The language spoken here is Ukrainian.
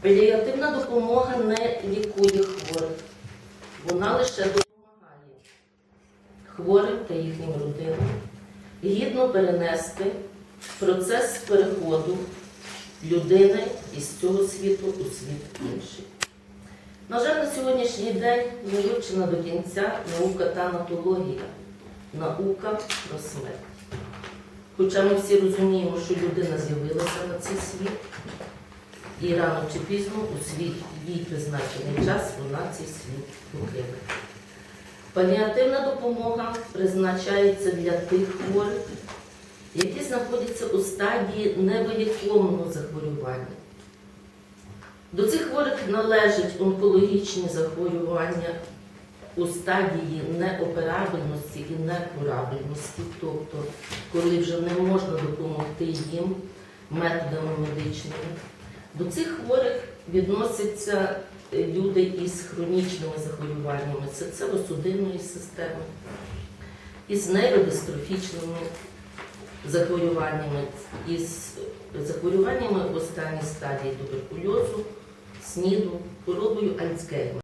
Паліативна допомога не лікує хворих, вона лише допомагає хворим та їхнім родинам гідно перенести процес переходу людини із цього світу у світ інший. На жаль, на сьогоднішній день не вивчена до кінця наука танатологія, наука про смерть. Хоча ми всі розуміємо, що людина з'явилася на цей світ, і рано чи пізно у світ їй призначений час вона цей світ покине. Паліативна допомога призначається для тих хворих, які знаходяться у стадії невиліковного захворювання. До цих хворих належать онкологічні захворювання у стадії неоперабельності і некурабельності, тобто коли вже не можна допомогти їм методами медичними. До цих хворих відносяться е, люди із хронічними захворюваннями серцево-судинної системи, із нейродистрофічними захворюваннями, із захворюваннями в останній стадії туберкульозу, СНІДу, хворобою Альцгеймера.